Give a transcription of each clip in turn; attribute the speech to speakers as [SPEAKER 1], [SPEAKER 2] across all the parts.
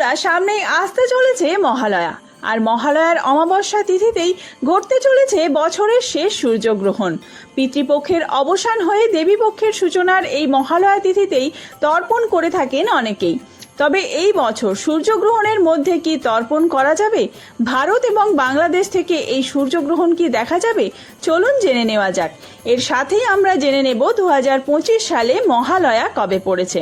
[SPEAKER 1] বন্ধুরা, সামনেই আসতে চলেছে মহালয়া। আর মহালয়ার অমাবস্যা তিথিতেই ঘটতে চলেছে বছরের শেষ সূর্যগ্রহণ। পিতৃপক্ষের অবসান হয়ে দেবীপক্ষের সূচনার এই মহালয়া তিথিতেই তর্পণ করে থাকেন অনেকেই। তবে এই বছর সূর্যগ্রহণের মধ্যে কি তর্পণ করা যাবে? ভারত এবং বাংলাদেশ থেকে এই সূর্যগ্রহণ কি দেখা যাবে? চলুন জেনে নেওয়া যাক। এর সাথেই আমরা জেনে নেব দু হাজার পঁচিশ সালে মহালয়া কবে পড়েছে।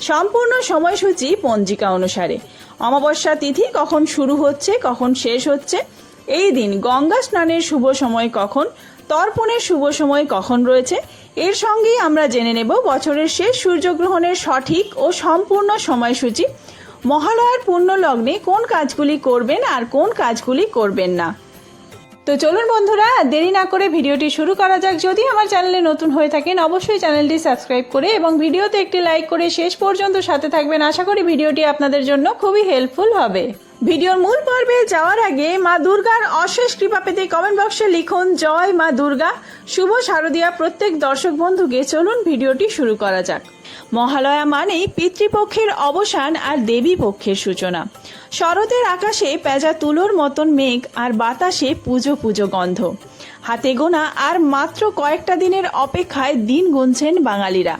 [SPEAKER 1] সম্পূর্ণ সময়সূচি পঞ্জিকা অনুসারে। অমাবস্যা তিথি কখন শুরু হচ্ছে, কখন শেষ হচ্ছে? এই দিন গঙ্গা স্নানের শুভ সময় কখন? তর্পণের শুভ সময় কখন রয়েছে? এর সঙ্গেই আমরা জেনে নেব বছরের শেষ সূর্যগ্রহণের সঠিক ও সম্পূর্ণ সময়সূচি। মহালয়ার পূর্ণ লগ্নে কোন কাজগুলি করবেন আর কোন কাজগুলি করবেন না? তো চলুন বন্ধুরা, দেরি না করে ভিডিওটি শুরু করা যাক। যদি আমার চ্যানেলে নতুন হয়ে থাকেন, অবশ্যই চ্যানেলটি সাবস্ক্রাইব করে এবং ভিডিওতে একটি লাইক করে শেষ পর্যন্ত সাথে থাকবেন। আশা করি ভিডিওটি আপনাদের জন্য খুবই হেল্পফুল হবে। ভিডিওর মূল পর্বে যাওয়ার আগে মা দুর্গার অশেষ কৃপা পেতে কমেন্ট বক্সে লিখুন, জয় মা দুর্গা। শুভ শারদিয়া প্রত্যেক দর্শক বন্ধুকে চলুন ভিডিওটি শুরু করা যাক। মহালয়া মানেই পিতৃপক্ষের অবসান আর দেবী পক্ষের সূচনা। শরতের আকাশে পেঁজা তুলোর মতন মেঘ আর বাতাসে পুজো পুজো গন্ধ। হাতে গোনা আর মাত্র কয়েকটা দিনের অপেক্ষায় দিন গুনছেন বাঙালিরা।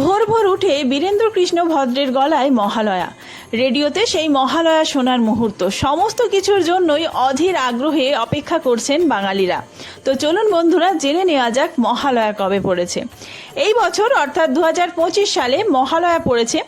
[SPEAKER 1] ভোর ভোর উঠে বীরেন্দ্র কৃষ্ণ ভদ্রের গলায় মহালয়া। রেডিওতে সেই মহালয়া শোনার মুহূর্ত। সমস্ত কিছুর জন্যই অধীর আগ্রহে অপেক্ষা করছেন বাঙালিরা। তো চলুন বন্ধুরা, জেনে নেওয়া যাক মহালয়া কবে পড়েছে। এই বছর, অর্থাৎ দু হাজার পঁচিশ সালে মহালয়া পড়েছে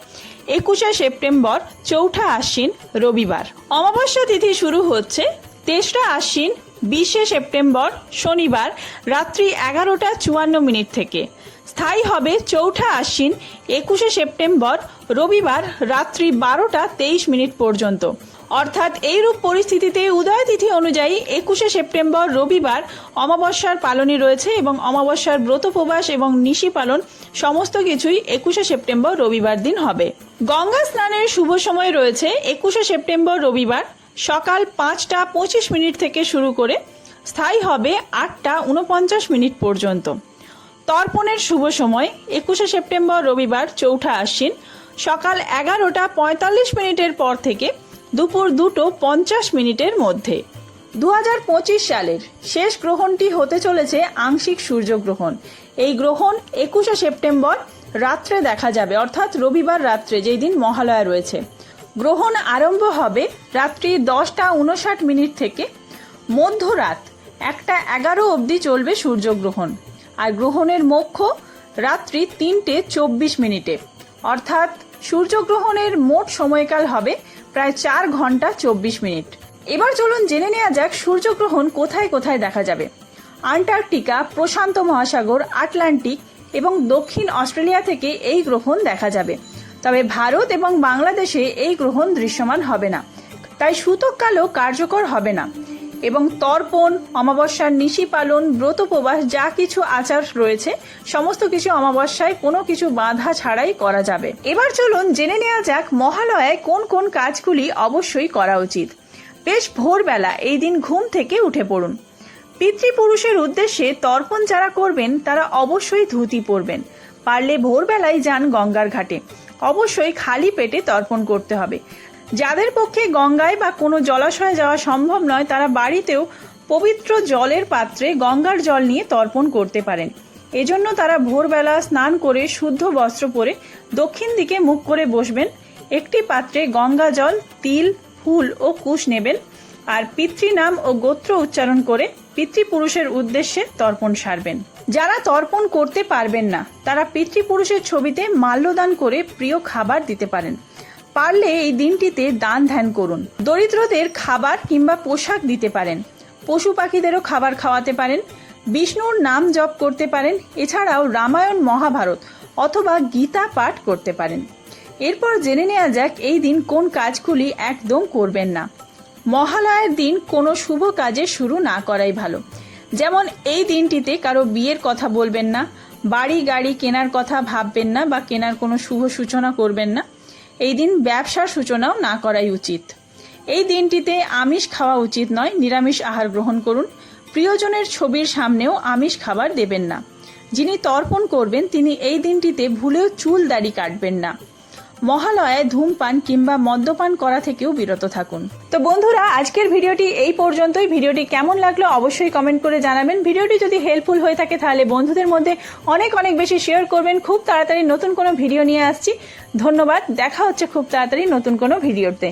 [SPEAKER 1] একুশে সেপ্টেম্বর, চৌঠা আশ্বিন রবিবার। অমাবস্যা তিথি শুরু হচ্ছে তেসরা আশ্বিন বিশে সেপ্টেম্বর, শনিবার, রাত্রি এগারোটা চুয়ান্ন মিনিট থেকে। স্থায়ী হবে চৌঠা আশ্বিন, একুশে সেপ্টেম্বর, রবিবার, রাত্রি বারোটা তেইশ মিনিট পর্যন্ত। অর্থাৎ এইরূপ পরিস্থিতিতে উদয় তিথি অনুযায়ী একুশে সেপ্টেম্বর, রবিবার অমাবস্যার পালনই রয়েছে এবং অমাবস্যার ব্রতোপবাস এবং নিশি পালন সমস্ত কিছুই একুশে সেপ্টেম্বর, রবিবার দিন হবে। গঙ্গা স্নানের শুভ সময় রয়েছে একুশে সেপ্টেম্বর, রবিবার। সকাল পাঁচটা পঁচিশ মিনিট থেকে শুরু করে স্থায়ী হবে আটটা উনপঞ্চাশ মিনিট পর্যন্ত। তর্পণের শুভ সময়, একুশে সেপ্টেম্বর রবিবার চৌঠা আশ্বিন, সকাল এগারোটা পঁয়তাল্লিশ মিনিটের পর থেকে দুপুর দুটো পঞ্চাশ মিনিটের মধ্যে। দু হাজার পঁচিশ সালের শেষ গ্রহণটি হতে চলেছে আংশিক সূর্যগ্রহণ। এই গ্রহণ একুশে সেপ্টেম্বর রাত্রে দেখা যাবে, অর্থাৎ রবিবার রাত্রে, যেই দিন মহালয়া রয়েছে। গ্রহণ আরম্ভ হবে রাত্রি দশটা উনষাট মিনিট থেকে। মধ্যরাত একটা এগারো অবধি চলবে সূর্যগ্রহণ। আর গ্রহণের মোক্ষ রাত্রি তিনটে চব্বিশ মিনিটে। অর্থাৎ সূর্যগ্রহণের মোট সময়কাল হবে প্রায় চার ঘণ্টা চব্বিশ মিনিট। এবার চলুন জেনে নেওয়া যাক সূর্যগ্রহণ কোথায় কোথায় দেখা যাবে। আন্টার্কটিকা, প্রশান্ত মহাসাগর, আটলান্টিক এবং দক্ষিণ অস্ট্রেলিয়া থেকে এই গ্রহণ দেখা যাবে। তবে ভারত এবং বাংলাদেশে এই গ্রহণ দৃশ্যমান হবে না। তাই সূতককালও কার্যকর হবে না। এবং তর্পণ, অমাবস্যার নিশি পালন ব্রতোপবাস যা কিছু আচার রয়েছে, সমস্ত কিছু অমাবস্যায় কোনো কিছু বাধা ছাড়াই করা যাবে। এবার চলুন জেনে নেওয়া যাক মহালয়ায় কোন কোন কাজগুলি অবশ্যই করা উচিত। বেশ ভোরবেলা এই দিন ঘুম থেকে উঠে পড়ুন। পিতৃপুরুষের উদ্দেশ্যে তর্পণ যারা করবেন, তারা অবশ্যই ধুতি পরবেন। পারলে ভোরবেলায় যান গঙ্গার ঘাটে। অবশ্যই খালি পেটে তর্পণ করতে হবে। যাদের পক্ষে গঙ্গায় বা কোনো জলাশয়ে যাওয়া সম্ভব নয়, তারা বাড়িতেও পবিত্র জলের পাত্রে গঙ্গার জল নিয়ে তর্পণ করতে পারেন। এজন্য তারা ভোরবেলা স্নান করে শুদ্ধ বস্ত্র পরে দক্ষিণ দিকে মুখ করে বসবেন। একটি পাত্রে গঙ্গা জল, তিল, ফুল ও কুশ নেবেন। আর পিতৃনাম ও গোত্র উচ্চারণ করে পিতৃপুরুষের উদ্দেশ্যে তর্পণ সারবেন। যারা তর্পণ করতে পারবেন না, তারা পিতৃপুরুষের ছবিতে মাল্যদান করে প্রিয় খাবার দিতে পারেন। পারলে এই দিনটিতে দান ধ্যান করুন। দরিদ্রদের খাবার কিংবা পোশাক দিতে পারেন। পশু পাখিদেরও খাবার খাওয়াতে পারেন। বিষ্ণুর নাম জপ করতে পারেন। এছাড়াও রামায়ণ, মহাভারত অথবা গীতা পাঠ করতে পারেন। এরপর জেনে নেওয়া যাক এই দিন কোন কাজগুলি একদম করবেন না। মহালয়ার দিন কোনো শুভ কাজে শুরু না করাই ভালো। যেমন এই দিনটিতে কারও বিয়ের কথা বলবেন না, বাড়ি গাড়ি কেনার কথা ভাববেন না বা কেনার কোনো শুভ সূচনা করবেন না, এই দিন ব্যবসার সূচনাও না করাই উচিত। এই দিনটিতে আমিষ খাওয়া উচিত নয়, নিরামিষ আহার গ্রহণ করুন, প্রিয়জনের ছবির সামনেও আমিষ খাবার দেবেন না। যিনি তর্পণ করবেন, তিনি এই দিনটিতে ভুলেও চুল দাড়ি কাটবেন না। মহালয়ায় ধূমপান কিংবা মদ্যপান করা থেকেও বিরত থাকুন। তো বন্ধুরা, আজকের ভিডিওটি এই পর্যন্তই। ভিডিওটি কেমন লাগল অবশ্যই কমেন্ট করে জানাবেন। ভিডিওটি যদি হেল্পফুল হয়ে থাকে তাহলে বন্ধুদের মধ্যে অনেক অনেক বেশি শেয়ার করবেন। খুব তাড়াতাড়ি নতুন কোনো ভিডিও নিয়ে আসছি। ধন্যবাদ। দেখা হচ্ছে খুব তাড়াতাড়ি নতুন কোনো ভিডিওতে।